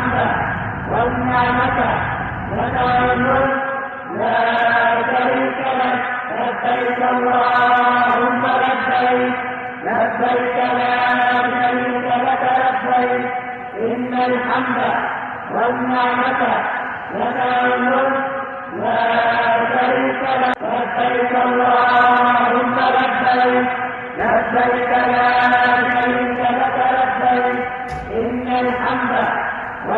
الحمد والنعمة الملك لا شريك لك. لبيك اللهم لبيك. لبيك لا شريك لك لبيك. إن الحمد والنعمة لك الملك لا شريك لك. لبيك اللهم لبيك. لبيك لا شريك لك لبيك. إن الحمد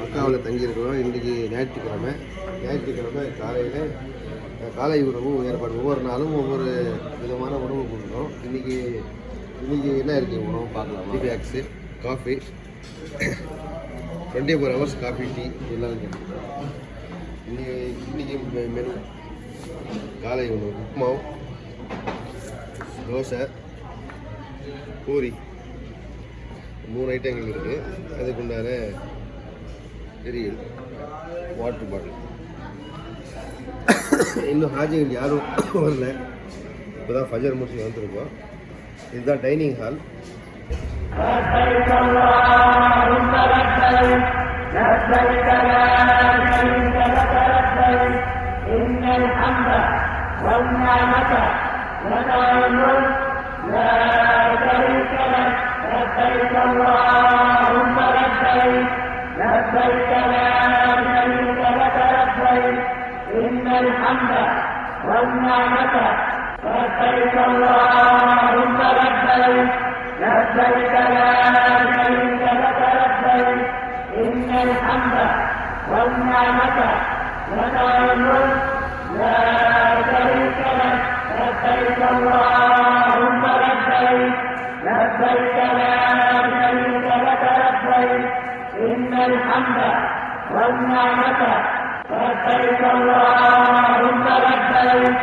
மக்காவில் தங்கியிருக்கிறோம். இன்றைக்கி ஞாயிற்றுக்கிழமை. ஞாயிற்றுக்கிழமை காலையில் காலை உணவு ஏற்பாடு. ஒவ்வொரு நாளும் ஒவ்வொரு விதமான உணவு கொடுக்குறோம். இன்றைக்கி இன்றைக்கி என்ன இருக்குது உணவு பார்க்கலாம்? Tea bags coffee twenty four hours coffee tea எல்லாம் இருக்குது இன்னைக்கு இன்றைக்கி மெனு. காலை உணவு உப்புமாவும் தோசை பூரி. மூணு ஐட்டங்கள் இருக்குது அதுக்குண்டான எரியல் வாட்டர் பாட்டில் இன்னும் ஹாஜிகள் யாரும் வரல. இப்போ தான் ஃபஜர் முடிச்சு வந்துருக்கோம். இதுதான் டைனிங் ஹால் لبيك اللهم لبيك لبيك لا شريك لك لبيك. إن الحمد والنعمة لك الملك لا شريك لك. لبيك اللهم لبيك لبيك لا شريك لك لبيك. إن الحمد والنعمة لبيك اللهم لبيك. لبيك لا شريك لك لبيك إن الحمد والنعمة لك الملك لا شريك لك لبيك اللهم لبيك لبيك لا شريك لك لبيك إن الحمد والنعمة لبيك اللهم لبيك لبيك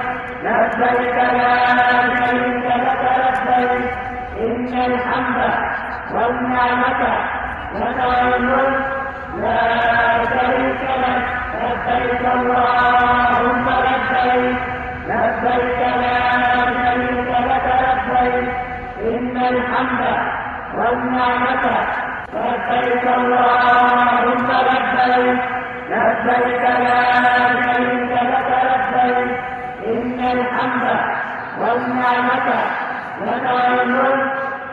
لا شريك لك لبيك إن الحمد والنعمة لك الملك لا شريك لك لبيك اللهم لبيك لبيك لا شريك لك لبيك إن الحمد والنعمة لبيك اللهم لبيك لبيك لا شريك لك لبيك إن الحمد والنعمة لك الملك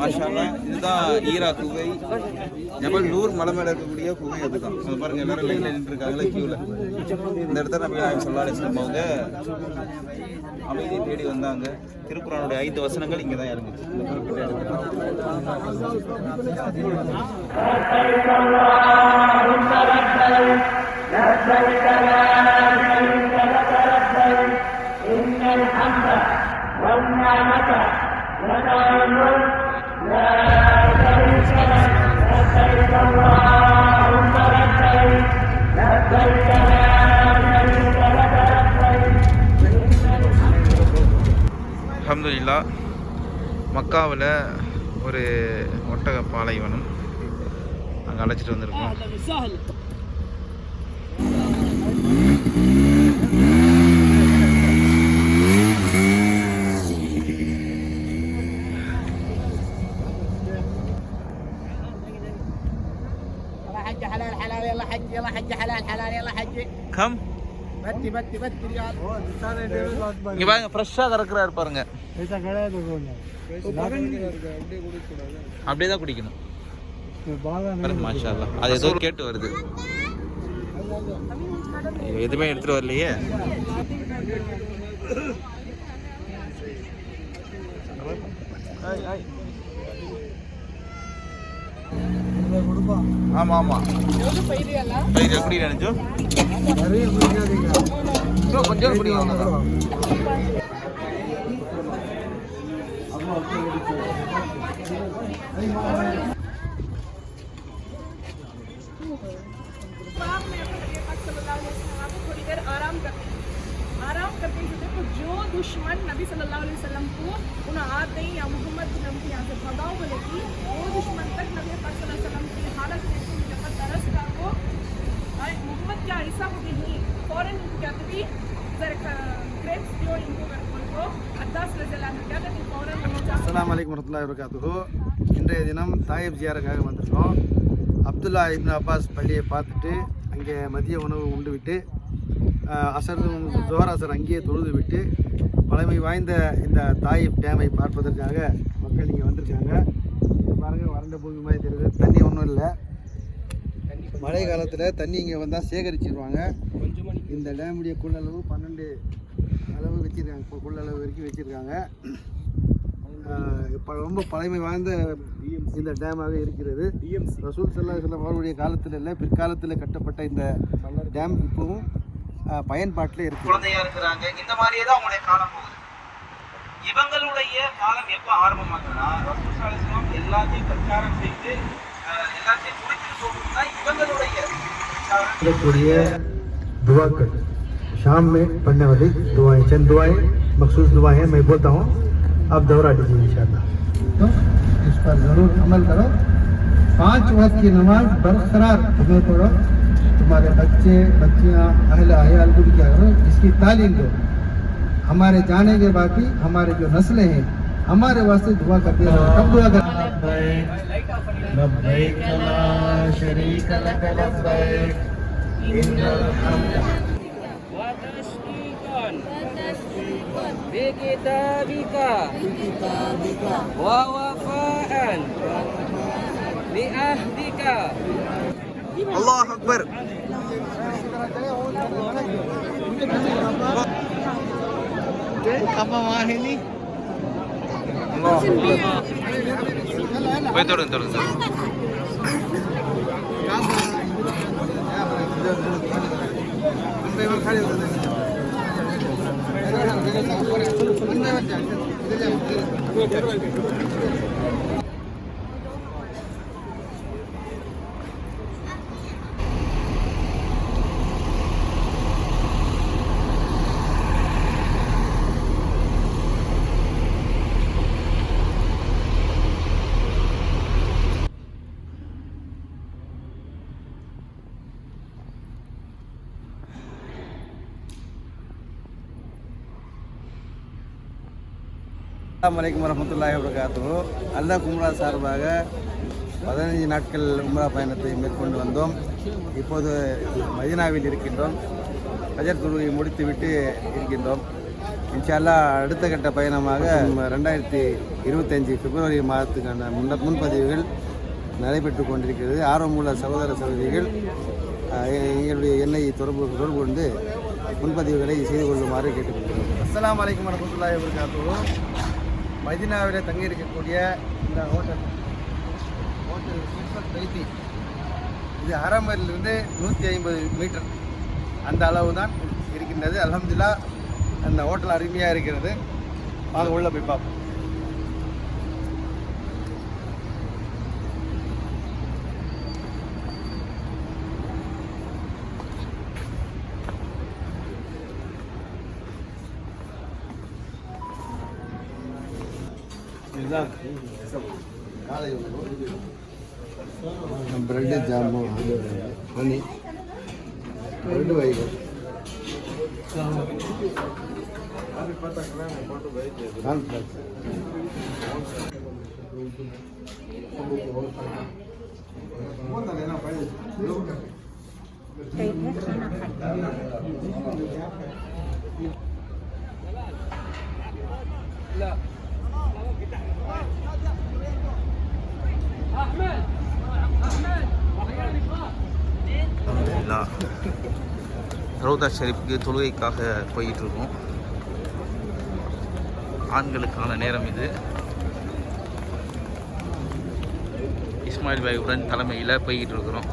மாஷா இதுதான் ஈரா குகை. ஜபல் நூர் மலை மேல இருக்கக்கூடிய குகை அதுதான். அது பாருங்க எல்லாரும் லைன்ல நின்று இருக்காங்களே கியூல இந்த இடத்த நம்ம நாயம் சல்லா அலிஸ்லாம் அவங்க அமைதியை தேடி வந்தாங்க. திருக்குறானுடைய ஐந்து வசனங்கள் இங்கே தான் இறங்குச்சு இந்த குறிப்பிட்ட இடத்துல. لبيك لا شريك لك لبيك إن الحمد والنعمة لك الملك لا شريك لك لبيك اللهم لبيك لبيك لا شريك لك لبيك அல்ஹம்துலில்லா மக்காவில் ஒரு ஒட்டக பாலைவனம் அங்கே அழைச்சிட்டு வந்திருக்கோம் கம் இங்க பாருங்க ஃப்ரெஷ்ஷாக கறக்குறாரு பாருங்க. அப்படியே தான் குடிக்கணும். மாஷால்லா அது ஏதோ கேட்டு வருது. எதுவுமே எடுத்துட்டு வரலையே. ஹாய் ஹாய் ஆமா ஆமா பயிர் எப்படி நினைச்சோ ப்ரோ கொஞ்சம் குடிங்க बाप में अपने नबी पाक सल्लल्लाहु अलैहि वसल्लम को थोड़ी देर आराम करते हैं आराम करते हैं देखो जो दुश्मन नबी सल्लल्लाहु अलैहि वसल्लम को उन आते ही या मोहम्मद बिन हम यहाँ से भगाओ बोले कि वो दुश्मन பாடல்களுக்கும் இந்த தரஸ்காகவும் முகமது யா இசாமுதீனி foreign interview ذلك great story in Liverpool Hathras ரஜலான் கேட்டது foreign அஸ்ஸலாமு அலைக்கும் வரஹ்மத்துல்லாஹி வபரகாத்துஹு. இன்றைய தினம் தாயிப் ஜியாருக்காக வந்திருக்கோம் அப்துல்லா இப்னு அப்பாஸ் பள்ளியை பார்த்துட்டு அங்கே மதிய உணவு உண்டு விட்டு அசர் ஜோஹர் அசர் அங்கேயே தொழுது விட்டு பழமை வாய்ந்த இந்த தாயிப் டேமை பார்ப்பதற்காக மக்கள் இங்கே வந்திருக்காங்க. இங்க பாருங்க வறண்ட பூமி மாதிரி தெரியுது. தண்ணி ஒன்றும் இல்லை. மழை காலத்தில் தண்ணி இங்கே வந்தால் சேகரிச்சிருவாங்க. இந்த டேமுடைய கொள்ளளவு பன்னெண்டு அளவு வச்சுருக்காங்க. கொள்ளளவு வரைக்கும் வச்சுருக்காங்க. இப்போ ரொம்ப பழமை வாய்ந்த இந்த டேமாக இருக்கிறது. ரசூல் சல்லா சொல்லம் அவருடைய காலத்தில் இல்லை பிற்காலத்தில் கட்டப்பட்ட இந்த டேம் இப்போவும் பயன்பாட்டில் இருக்கு. குழந்தையா இருக்கிறாங்க. இந்த மாதிரியே தான் அவங்களுடைய காலம் போகுது. இவங்களுடைய காலம் எப்போ ஆரம்பமாகுதுன்னா ரசூல் ஸல்லல்லாஹு எல்லாத்தையும் பிரச்சாரம் செய்து शाम में पढ़ने वाली दुआएँ चंद दुआएँ मखसूस दुआएँ मैं बोलता हूँ आप दोहरा दीजिए इन शाह तो इस पर ज़रूर अमल करो। पाँच वक्त की नमाज़ बरकरार तुम्हें पढ़ो तुम्हारे बच्चे बच्चियाँ अहल आयाल को भी क्या करो इसकी तालीम दो। हमारे जाने के बाकी हमारे जो नस्लें हैं हमारे वास्ते दुआ करते रहो कब दुआ करते लब्बैक ला शरीक लक लब्बैक इन्नल हम्द بكتابك Voy torren, torren, torren. தொடங்க அஸ்ஸலாமு அலைக்கும் வரமத்துல்லாஹி வபரகாத்துஹு. அல்லாஹ் கும்ரா சார்பாக பதினைஞ்சு நாட்கள் உம்ரா பயணத்தை மேற்கொண்டு வந்தோம். இப்போது மதினாவில் இருக்கின்றோம். பஜர் துருவை முடித்துவிட்டு இருக்கின்றோம். இன்ஷால்லா அடுத்த கட்ட பயணமாக நம்ம ரெண்டாயிரத்தி இருபத்தஞ்சி பிப்ரவரி மாதத்துக்கான முன்ன முன்பதிவுகள் நடைபெற்று கொண்டிருக்கிறது. ஆர்வமுள்ள சகோதர சகோதரிகள் எங்களுடைய எண்ணெய் தொடர்பு தொடர்பு கொண்டு முன்பதிவுகளை செய்து கொள்ளுமாறு கேட்டுக்கொள்கிறோம். அஸ்லாம் வலைக்கம் வரமத்துல்லாஹி வபரகாத்துஹு. மதினாவில் தங்கியிருக்கக்கூடிய இந்த ஹோட்டல். ஹோட்டல் சூப்பர் பைத்தி இது அறமரிலிருந்து நூற்றி ஐம்பது மீட்டர் அந்த அளவு தான் இருக்கின்றது. அலமதுல்லா அந்த ஹோட்டல் அருமையாக இருக்கிறது. வாங்க உள்ளே போய் பார்ப்போம். பிரெட்டு ஜாமு ஹனி பிரெட்டு வைகம் எல்லா ரவுதா ஷெரீஃப்க்கு தொழுகைக்காக போயிட்டுருக்கோம். ஆண்களுக்கான நேரம் இது. இஸ்மாயில் பாயுடன் தலைமையில் போய்கிட்டு இருக்கிறோம்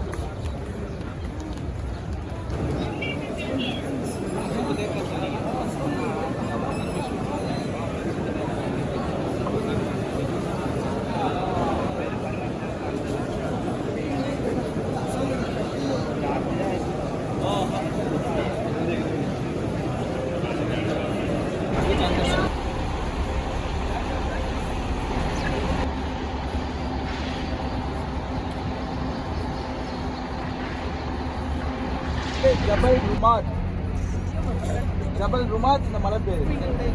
ஜபல் ருமாத் ஜபல் ருமாத் இந்த மலை பேர்.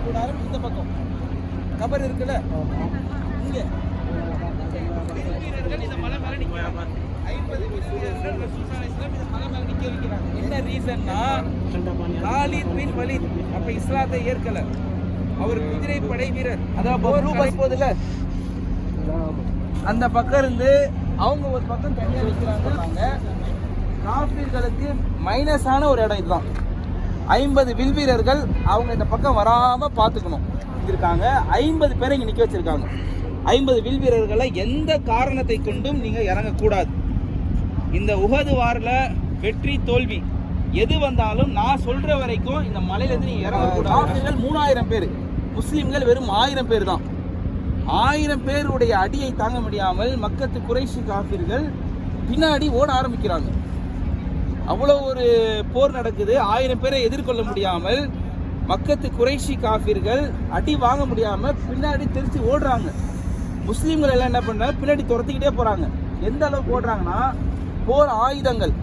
கூடாரம் இந்த பக்கம் கபர் இருக்குல்ல? இங்கே. இந்த மலை ஐம்பது மலை வைக்கிறாங்க என்ன ரீசன்னா காலித் பின் வலித். அப்ப இஸ்லாத்தை ஏற்கல. அவர் குதிரை படை வீரர். அதான் ரூபாய் போதுல அந்த பக்கம் இருந்து அவங்க ஒரு பக்கம் தனியா நிக்கிறாங்க. காஃபிர்களுக்கு மைனஸான ஒரு இடம் இதுதான். ஐம்பது வில் வீரர்கள் அவங்க இந்த பக்கம் வராம பார்த்துக்கணும். இருக்காங்க. ஐம்பது பேரை இங்க நிக்க வச்சிருக்காங்க. ஐம்பது வில் வீரர்களை எந்த காரணத்தை கொண்டும் நீங்க இறங்கக்கூடாது. இந்த உகது வாரில் வெற்றி தோல்வி. எது வந்தாலும் நான் சொல்ற வரைக்கும் இந்த மலையில இருந்து நீங்க இறங்கக்கூடாது. மூணாயிரம் பேர். முஸ்லிம்கள் வெறும் ஆயிரம் பேர் தான். ஆயிரம் பேருடைய அடியை தாங்க முடியாமல் மக்கத்து குறைஷி காஃபிர்கள் பின்னாடி ஓட ஆரம்பிக்கிறாங்க. அவ்வளோ ஒரு போர் நடக்குது. ஆயிரம் பேரை எதிர்கொள்ள முடியாமல் மக்கத்து குறைஷி காஃபிர்கள் அடி வாங்க முடியாமல் பின்னாடி தெரிச்சு ஓடுறாங்க. முஸ்லீம்கள் எல்லாம் என்ன பண்ண பின்னாடி துரத்திக்கிட்டே போகிறாங்க எந்த அளவுக்கு ஓடுறாங்கன்னா போர் ஆயுதங்கள்.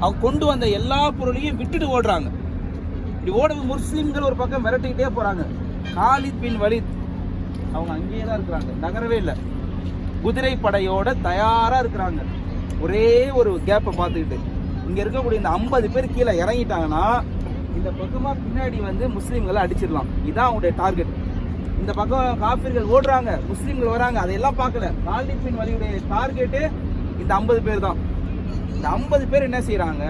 அவங்க கொண்டு வந்த எல்லா பொருளையும் விட்டுட்டு ஓடுறாங்க. இப்படி ஓட முஸ்லீம்கள் ஒரு பக்கம் விரட்டிக்கிட்டே போகிறாங்க காலித் பின் வலித். அவங்க அங்கேயே தான் இருக்கிறாங்க. நகரவே இல்லை. குதிரை படையோட தயாராக இருக்கிறாங்க. ஒரே ஒரு கேப்பை பார்த்துக்கிட்டு. இங்க இருக்கக்கூடிய இந்த ஐம்பது பேர் கீழே இறங்கிட்டாங்கன்னா இந்த பக்கமா பின்னாடி வந்து முஸ்லீம்களை அடிச்சிடலாம். இதான் அவங்களுடைய டார்கெட் இந்த பக்கம் காஃபிர்கள் ஓடுறாங்க முஸ்லீம்கள் வராங்க அதையெல்லாம் பார்க்கல. காலிபின் வழியுடைய டார்கெட்டு இந்த ஐம்பது பேர் தான். இந்த ஐம்பது பேர் என்ன செய்கிறாங்க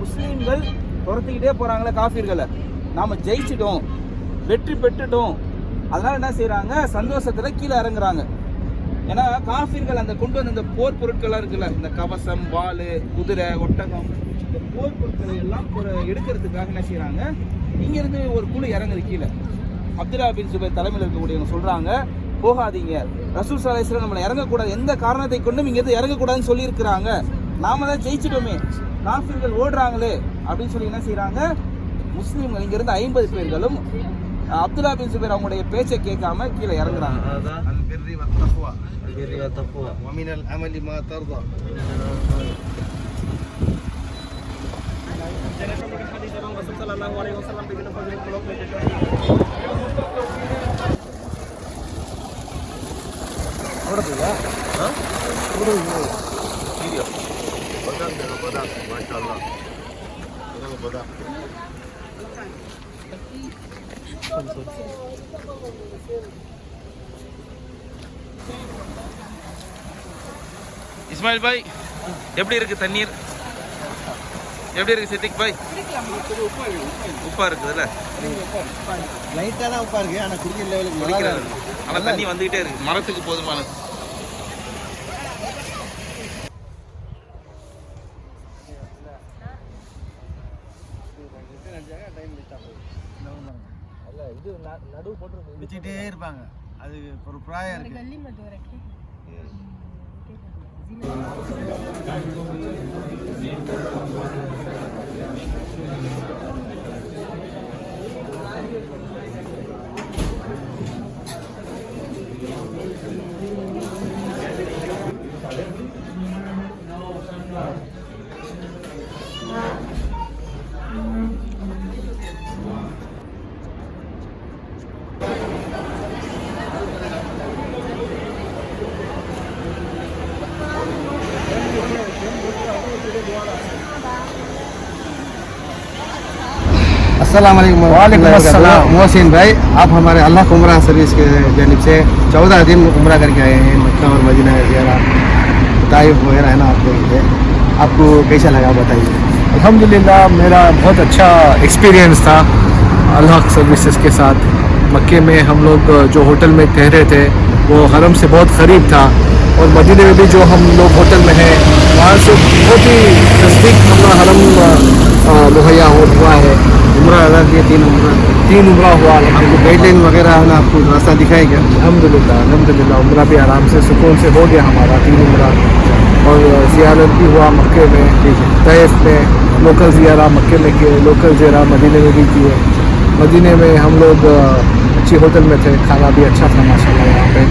முஸ்லீம்கள் துரத்திக்கிட்டே போகிறாங்களே காஃபிர்களை நாம் ஜெயிச்சிட்டோம் வெற்றி பெற்றுட்டோம். அதனால் என்ன செய்கிறாங்க சந்தோஷத்தில் கீழே இறங்குறாங்க. ஏன்னா காஃபிர்கள் அந்த கொண்டு வந்த இந்த போர் பொருட்கள்லாம் இருக்குல்ல இந்த கவசம் வாள் குதிரை ஒட்டகம் இந்த போர் பொருட்களை எல்லாம் எடுக்கிறதுக்காக என்ன செய்கிறாங்க இங்கேருந்து ஒரு குழு இறங்குது கீழே. அப்துல்லா பின் சுபை தலைமையில் இருக்கக்கூடியவங்க சொல்கிறாங்க போகாதீங்க. ரசூல் சலாஹ் நம்மளை இறங்கக்கூடாது. எந்த காரணத்தை கொண்டும் இங்கேருந்து இறங்கக்கூடாதுன்னு சொல்லியிருக்கிறாங்க. நாம தான் ஜெயிச்சிட்டோமே. காஃபிர்கள் ஓடுறாங்களே. அப்படின்னு சொல்லி என்ன செய்கிறாங்க முஸ்லீம்கள் இங்கேருந்து ஐம்பது பேர்களும் அப்துல்லா பின் சுபேர் அவங்களுடைய பேச்சை கேட்காம கீழே இறங்குறாங்க. البر والتقوى ومن العمل ما ترضى সাল্লাল্লাহু আলাইহি ওয়াসাল্লাম বিভিন্ন ফজিলত মূলক আমরা দিলা হ্যাঁ পুরো ভিডিও বাদাম দেন বাদাম মাশাআল্লাহ বাদাম বাদাম Thank you. இஸ்மாயில் பாய் எப்படி இருக்கு தண்ணீர்? எப்படி இருக்கு சித்திக் பாய்? உப்பா இருக்குதுல்ல? லைட்டாக தான் உப்பா இருக்கு ஆனால் குடிக்கிற லெவலுக்கு குடிக்கிறது. ஆனா தண்ணி வந்துகிட்டே இருக்கு. மரத்துக்கு போதுமானது வச்சுக்கிட்டே இருப்பாங்க. అది प्रायर गली में दो रखे अस्सलाम। मोहसिन भाई आप हमारे अल्लाह उम्र सर्विस के जानब से चौदह दिन उम्र करके आए हैं मक्का और मदीना वगैरह तारीफ़ वगैरह है ना आप लोग थे आपको कैसा लगा बताइए। अल्हम्दुलिल्लाह मेरा बहुत अच्छा एक्सपीरियंस था अल्लाह सर्विसेज़ के साथ। मक्के में हम लोग जो होटल में ठहरे थे वो हरम से बहुत करीब था। और मदीने में भी जो हम लोग होटल में हैं वहाँ से बहुत ही नज़दीक हमारा हरम अ, मुहैया हो हुआ है। उम्र अदा किए तीन उम्र। तीन उम्र हुआ आपको गाइडलाइन वगैरह है ना आपको रास्ता दिखाई क्या अल्हम्दुलिल्लाह अल्हम्दुलिल्लाह। उम्र भी आराम से सुकून से हो गया हमारा तीन उम्र। और ज़ियारत भी हुआ मक्के में तैफ में लोकल ज़ियारा मक्के में किए लोकल ज़ियारा मदीने में भी किए। मदीने में हम लोग अच्छी होटल में थे खाना भी अच्छा था माशाल्लाह यहाँ पे।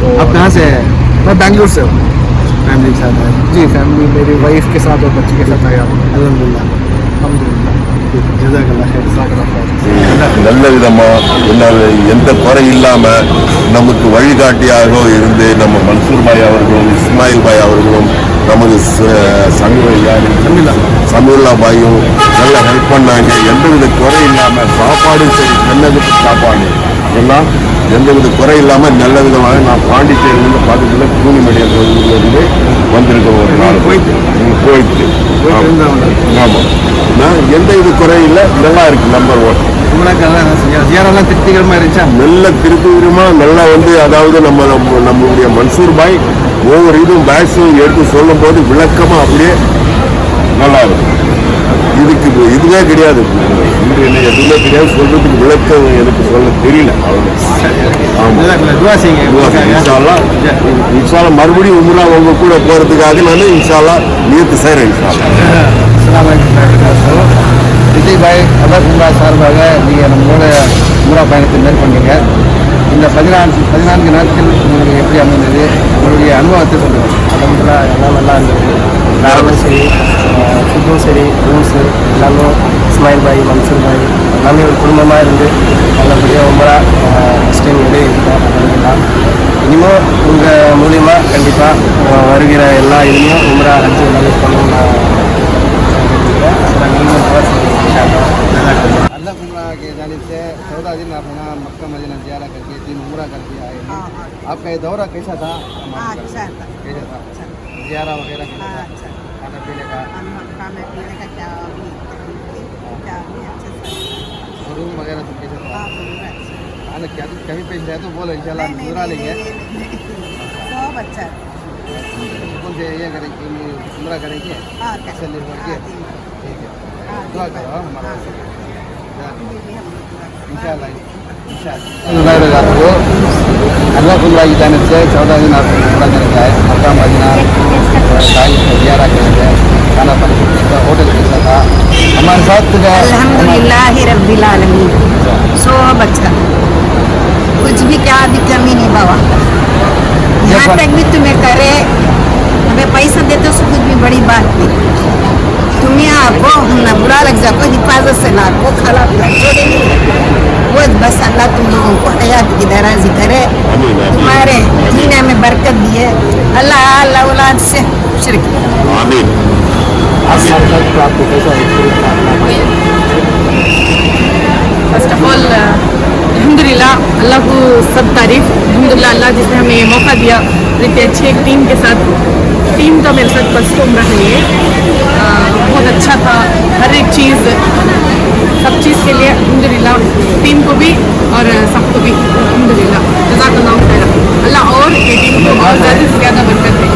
तो आप कहाँ से है? मैं बेंगलुरु से हूँ। फैमिली के साथ है जी फैमिली मेरी वाइफ के साथ और बच्चे के साथ आया हूँ। अलहमदिल्ला अलहमदिल्ला நல்ல விதமா என்ன எந்த குறை இல்லாம நமக்கு வழிகாட்டியாக இருந்து நம்ம மன்சூர் பாய் அவர்களும் இஸ்மாயில் பாய் அவர்களும் நமது சமீல்லா பாயும் நல்ல ஹெல்ப் பண்ணாங்க. எந்தவித குறை இல்லாம சாப்பாடும் சரி நல்லதுக்கு சாப்பாடு. எல்லாம் எந்தவித குறை இல்லாம நல்ல விதமாக நான் பாண்டிச்சேரியிலிருந்து பக்கத்துல என்ற ஊரிலிருந்து வந்திருக்கோம் ஒரு நாள். போயிட்டு. போயிட்டு. ஆமா. நான் எந்த இது குறையும் இல்லை நல்லா இருக்கு நம்பர் ஒன் ஜியாரெல்லாம் திருப்திகரமாக இருந்துச்சா? நல்ல திருப்பூரமா நல்லா வந்து அதாவது நம்ம நம்ம- நம்மளுடைய மன்சூர் பாய் ஒவ்வொரு இதுவும் பேட்ஸும் எடுத்து சொல்லும் போது விளக்கமா அப்படியே நல்லா இருக்கும். இதுக்கு இது- இதுவே கிடையாது. என்ன எதுவுமே கிடையாது. சொல்றதுக்கு விளக்கம் எனக்கு சொல்ல தெரியல. அவ்வளவுதான். ஆமா ஜசாக்கல்ல துவா செய்யுங்க உங்களுக்காக. இன்ஷால்லா இன்ஷால்லா மறுபடியும் உம்ரா உங்க கூட போறதுக்காக நான் இன்ஷால்லா நியத்து செய்றேன் இன்ஷால்லா அஸ்ஸலாமு பாய் அல்லாஹ் சார்பாக நீங்கள் நம்மளோட மூலா பயணத்தை மேற்கொண்டீங்க. இந்த பதினான்கு பதினான்கு நாட்கள் உங்களுக்கு எப்படி அமைந்தது? உங்களுடைய அனுபவத்தை சொல்லுங்கள் அலமதுல்லா எல்லாம் நல்லா இருந்தது. ட்ராவலும் சரி ஃபுட்டும் சரி ரூம்ஸு எல்லாமே இஸ்மாயில் பாய் மன்சூர் பாய் எல்லாமே ஒரு குடும்பமாக இருந்து நல்லபடியாக ரொம்ப ஃபஸ்ட் டைம் எப்படி இருக்கோம் இனிமேல் உங்கள் மூலியமாக கண்டிப்பாக வருகிற எல்லா இதுலேயும் ரொம்ப அஞ்சு எல்லாமே பண்ணணும் நான் நீங்களும் अल्लाह उम्रा के जानिब से चौदह दिन अपना मक्का मदीना जियारा करके तीन उम्रा करके आए हैं आपका ये दौरा कैसा था अच्छा कैसा था जियारा वगैरह कैसा अच्छा खाना पीने का खाने पीने का क्या क्या अच्छा रूम वगैरह सब कैसा था हाँ, अच्छा। खाना कहीं पेश रहे तो बोलो इंशाल्लाह नहीं, नहीं, लेंगे सब अच्छा कौन से ये करेंगे उम्रा करेंगे हाँ, कर- हाँ, करके ठीक है। दुआ करो हमारा जुनागढ़ को जाने से चौदह दिन आप पूरा जाने आए आपका महीना तारीख में ग्यारह के लिए खाना पानी होटल कैसा था हमारे साथ अलहमदिल्ला सो बच्चा कुछ भी क्या भी कमी नहीं बाबा। यहाँ तक भी तुम्हें करे हमें पैसा देते उसको कुछ भी बड़ी बात नहीं। तुम्हें आपको बुरा लग जाओ हिफाजत से ना आपको खड़ा वो बस अल्लाह तुम लोगों को हयात की दराजी करे। तुम्हारे जीने में बरकत दी है। अल्लाह अल्लाह औलाद से शिरक आमीन। फ़र्स्ट ऑफ़ ऑल अलहमदिल्ला अल्लाह को सब तारीफ़। अलहमदिल्ला अल्लाह जिसने हमें ये मौका दिया इतनी अच्छी एक टीम के साथ टीम तो मेरे साथ फ़र्स्ट उम्र है। बहुत अच्छा था। हर एक चीज़, सब चीज़ के लिए अलहमदिल्ला टीम को भी और सबको भी अलहमदिल्ला खैर। अल्लाह और ये टीम को और ज़्यादा से ज़्यादा बरकत दे।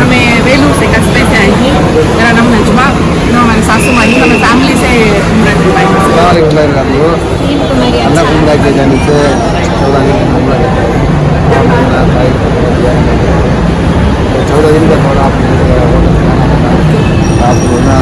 हमें वेलू से कस्बे से आई थी मेरा नाम नजमा हमारे सासू माँ ही हमें फैमिली से चौदह दिन का थोड़ा आप Tá, Bruna.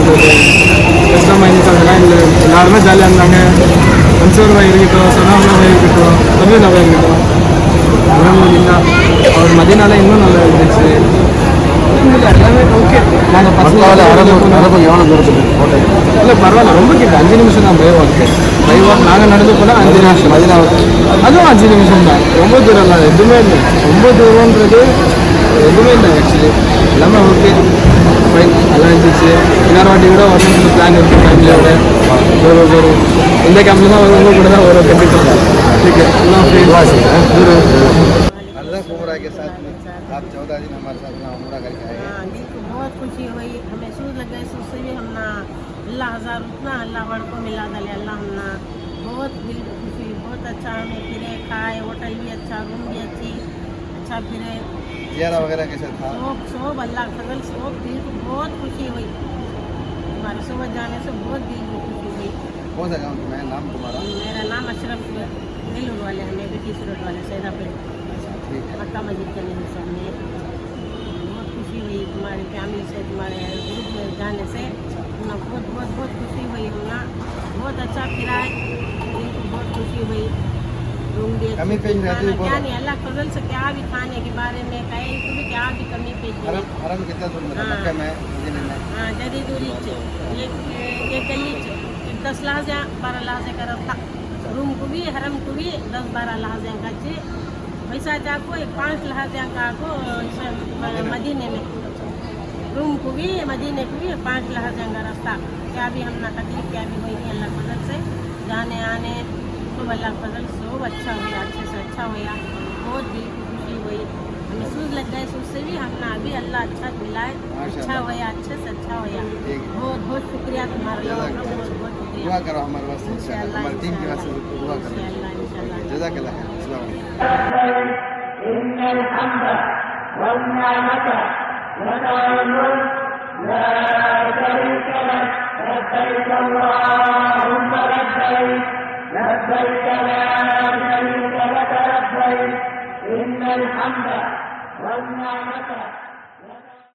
சொல்கிறது கஷ்டமாக இருந்துச்சு அதெல்லாம் இல்லை எல்லாருமே ஜாலியாக இருந்தாங்க பாய் இருக்கட்டும் பாய் இருக்கட்டும் தமிழ் பாய் இருக்கட்டும் அவர் மதியனால இன்னும் நல்லா இருந்துச்சு எல்லாமே ஓகே நாங்கள் மக்காவில் அரபு எவ்வளோ தூரத்துக்கு கோட்டை. இல்லை பரவாயில்ல. ரொம்ப கிட்ட அஞ்சு நிமிஷம் தான் பை வாக்கு பை வாக் நாங்கள் நடந்து போனால் அஞ்சு நிமிஷம். மதினாவுக்கு அதுவும் அஞ்சு நிமிஷம் தான். ரொம்ப தூரம் இல்லை எதுவுமே இல்லை. ரொம்ப தூரன்றது எதுவுமே இல்லை ஆக்சுவலி எல்லாமே ஓகே ஃபைன் நல்லா இருந்துச்சு இன்னொரு வாட்டி கூட வரணும்னு பிளான் இருக்குது ஃபேமிலியோட ஒரு ஒரு இந்த கேம்பில் தான் வருவாங்க கூட தான் வரும் கண்டிப்பாக ठीक है अल्लाह हाफिज़ दूर अल्लाह उम्र के साथ में आप चौदह दिन हमारे साथ ना उम्र करके आए हाँ दिल को बहुत खुशी हुई हमें सूझ लग गए सूझ से भी हमना अल्लाह हजार उतना अल्लाह बड़ को मिला दले अल्लाह हमना बहुत दिल को खुशी हुई बहुत अच्छा हमें फिरे खाए होटल भी अच्छा रूम भी अच्छी अच्छा फिरे जियारा वगैरह कैसे था? सब सब अल्लाह फजल सब दिल को बहुत खुशी हुई। हमारे सुबह जाने से बहुत दिल को खुशी हुई। कौन सा गाँव तुम्हें नाम तुम्हारा? मेरा नाम अशरफ दिलूर वाले हमें ब्रिटिश रोड वाले सैदा ठीक है। मक्का मस्जिद के लिए सामने बहुत खुशी हुई तुम्हारी फैमिली से तुम्हारे ग्रुप में जाने से। हमने बहुत बहुत बहुत खुशी हुई। हमने बहुत अच्छा किराए दिल को बहुत खुशी हुई। रूम कमी पेश रहती है खाना क्या नहीं अल्लाह फजल से क्या भी खाने के बारे में कहे तो भी क्या भी कमी पेश हरम हरम कितना हाँ। मक्का में मदीने में? हाँ जदी दूरी गली का रखा रूम को भी हरम को भी दस बारह लहाजे का चे। वैसा जाको एक पाँच लहाजे का को मदीने में? रूम को भी मदीने को भी पाँच लहाजे का रास्ता। क्या भी हम ना तकलीफ़ क्या भी हुई थी अल्लाह फजल से। जाने आने सब अल्लाह के फजल सब अच्छा हुआ अच्छे से अच्छा हुआ बहुत दिल को खुशी हुई हमें सूझ लग गए सूझ से भी हमने अभी अल्लाह अच्छा दिलाए अच्छा हुआ अच्छे से अच्छा हुआ ठीक है। बहुत बहुत शुक्रिया तुम्हारा लोगों का बहुत बहुत दुआ शुक्रिया करो हमारे वास्ते इंशाल्लाह हमारी टीम के वास्ते दुआ करो इंशाल्लाह इंशाल्लाह जजाकल्लाह खैर अस्सलाम वालेकुम إن الحمد والنعمة لك الملك لا شريك لك لبيك اللهم لبيك لبيك لا شريك لك لبيك إن الحمد والنعمة